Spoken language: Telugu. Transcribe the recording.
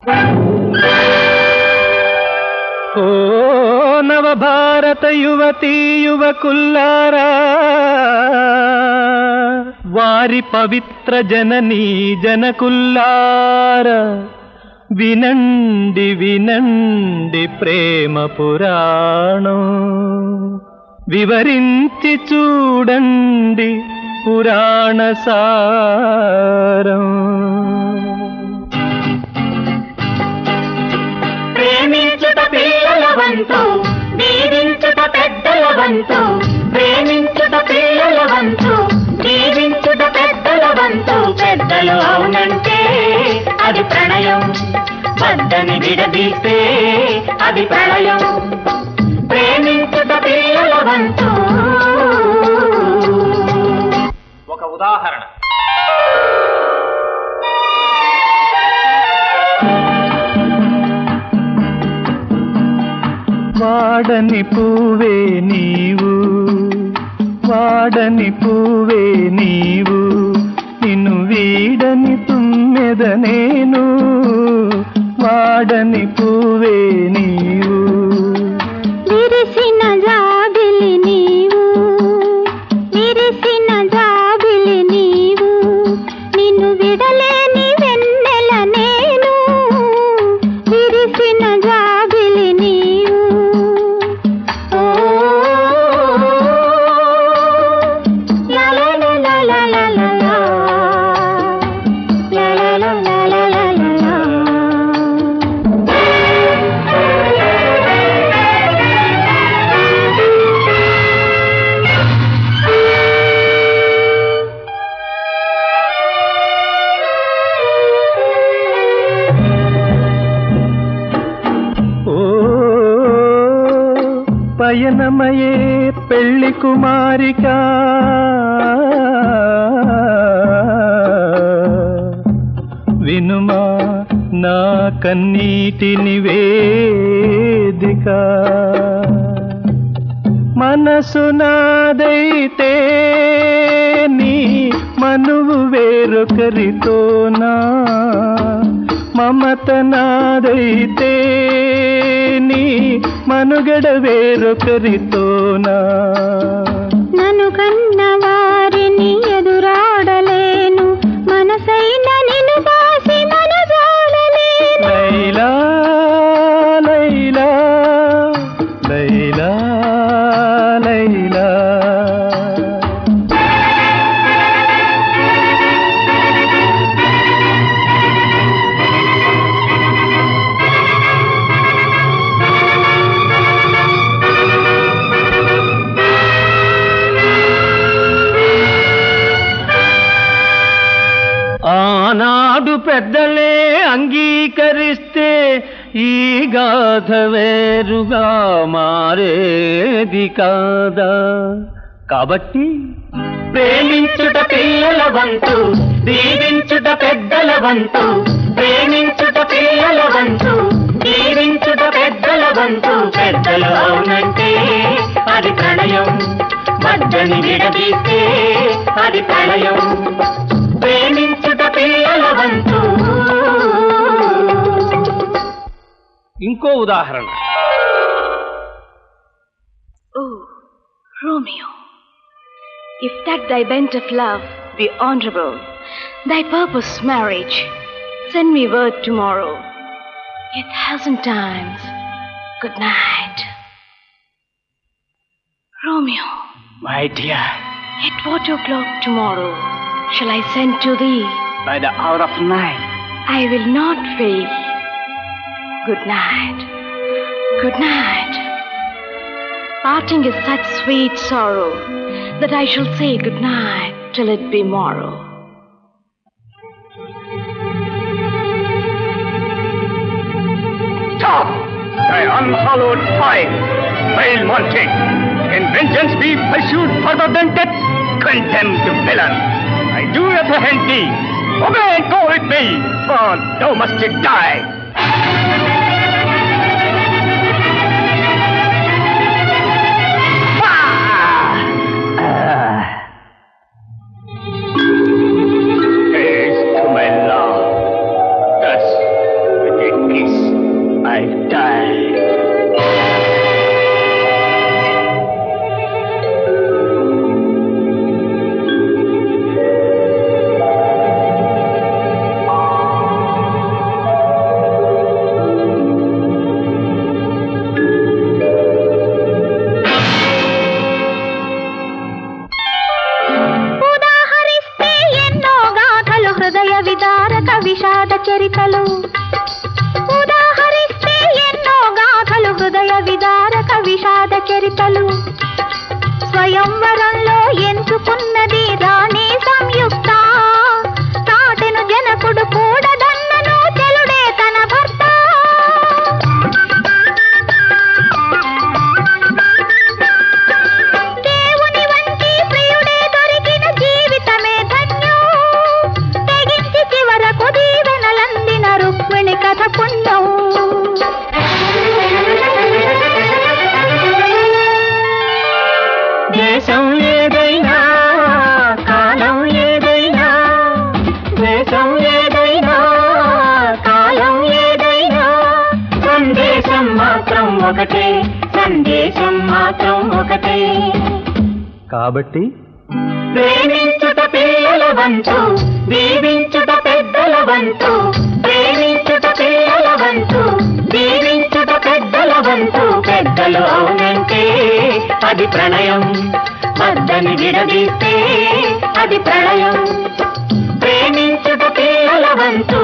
ఓ నవభారత యువతీ యువకుల్లారా వారి పవిత్ర జననీ జనకుల్లారా వినండి వినండి ప్రేమ పురాణం. వివరించి చూడండి పురాణ సారం. ప్రేమించుట పిల్లల వంతు దీవించుట పెద్దల వంతు ప్రేమించుట పిల్లల వంతు దీవించుట పెద్దల వంతు పెద్దలు అవునంటే అది ప్రణయం వద్దని విడదీస్తే అది ప్రళయం. ప్రేమించుట పిల్లల వంతు ఒక ఉదాహరణ. వాడని పూవే నీవు వాడని పూవే నీవు నిన్ను వీడని తుమ్మెద నేను వాడని పూవే నీ నయనమయే పెళ్ళి కుమారిక. వినుమా నా కన్నీటి నివేదిక. మనసు నాదైతే నీ మనువు వేరొకరితోనా? మమత నాదైతే మనుగడ వేరొకరితోనా నన్ను కన్న ఆనాడు పెద్దలే అంగీకరిస్తే ఈ గాథ వేరుగా మారేది కాదా? కాబట్టి ప్రేమించుట పిల్లల వంతు దీవించుట పెద్దల వంతు ప్రేమించుట పిల్లల వంతు దీవించుట పెద్దల వంతు. పెద్దలు అవునంటే అది ప్రణయం మద్దని విడదీస్తే అది ప్రళయం పిల్లల వంతు ఇంకో ఉదాహరణ Oh, Romeo, if that thy bent of love be honorable, thy purpose marriage, send me word tomorrow. A thousand times, good night. Romeo, my dear at what o'clock tomorrow shall I send to thee? by the hour of night. I will not fail. Good night. Good night. Parting is such sweet sorrow that I shall say good night till it be morrow. Stop! Thy unhallowed unfollowed time, Belmonte! In vengeance be pursued further than death, condemned villain! I do apprehend thee! Me, for thou must you die! విషాద చరితలు స్వయంవరంలో ఎంచుకున్న ఒకటే సందేశం మాత్రం ఒకటే. కాబట్టి ప్రేమించుట పిల్లల వంతు దీవించుట పెద్దల వంతు ప్రేమించుట పిల్లల వంతు దీవించుట పెద్దల వంతు పెద్దలు అవునంటే అది ప్రణయం వద్దని విడదీస్తే అది ప్రళయం ప్రేమించుట పిల్లల వంతు